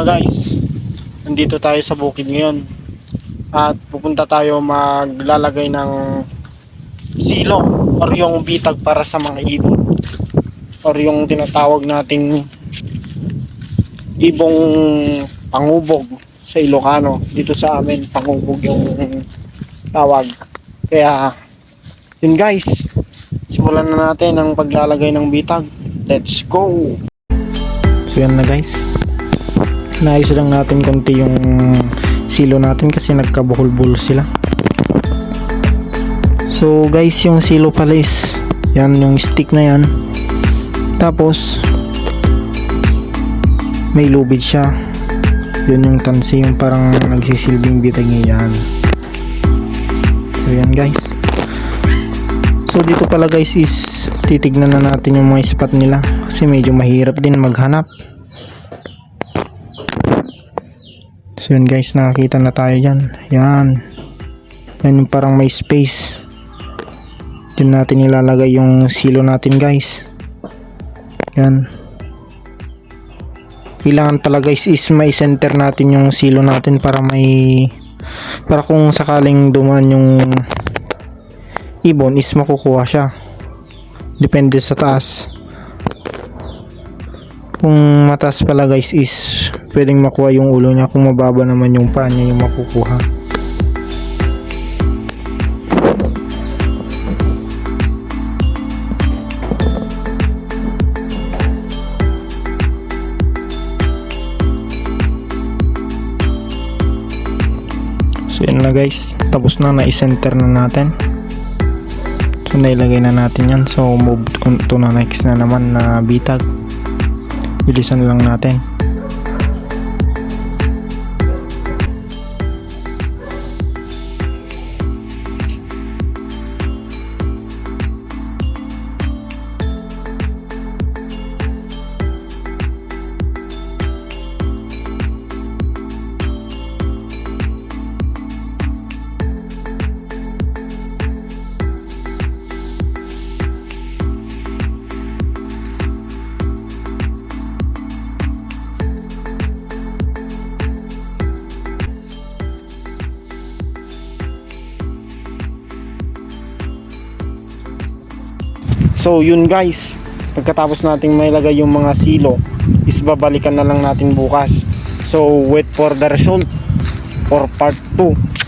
mga guys, nandito tayo sa bukid ngayon. At pupunta tayo maglalagay ng silo or yung bitag para sa mga ibon. Or yung tinatawag nating ibong pangubog sa Ilocano. Dito sa amin, pangubog yung tawag. Kaya, yun guys, simulan na natin ang paglalagay ng bitag. Let's go! So yan na guys. Naayos lang natin konti yung silo natin kasi nagkabuhol-buhol sila. So guys, yung silo pala is yan yung stick na yan. Tapos may lubid siya. Yun yung tansi yung parang nagsisilbing bitag niya yan. So yan guys. So dito pala guys is titignan na natin yung mga spot nila kasi medyo mahirap din maghanap. So yun guys, nakakita na tayo dyan. Yan. Yan yung parang may space. Diyan natin ilalagay yung silo natin guys. Yan. Kailangan talaga guys is may center natin yung silo natin para may para kung sakaling duman yung ibon is makukuha siya. Depende sa taas. Kung mataas pala guys is pwedeng makuha yung ulo niya. Kung mababa naman yung paa niya yung makukuha. So yun na guys. Tapos na na-center na natin. So nailagay na natin yan. So move on to na next na naman na bitag. Bilisan lang natin. So yun guys, pagkatapos nating mailagay yung mga silo, is babalikan na lang natin bukas. So wait for the result for part 2.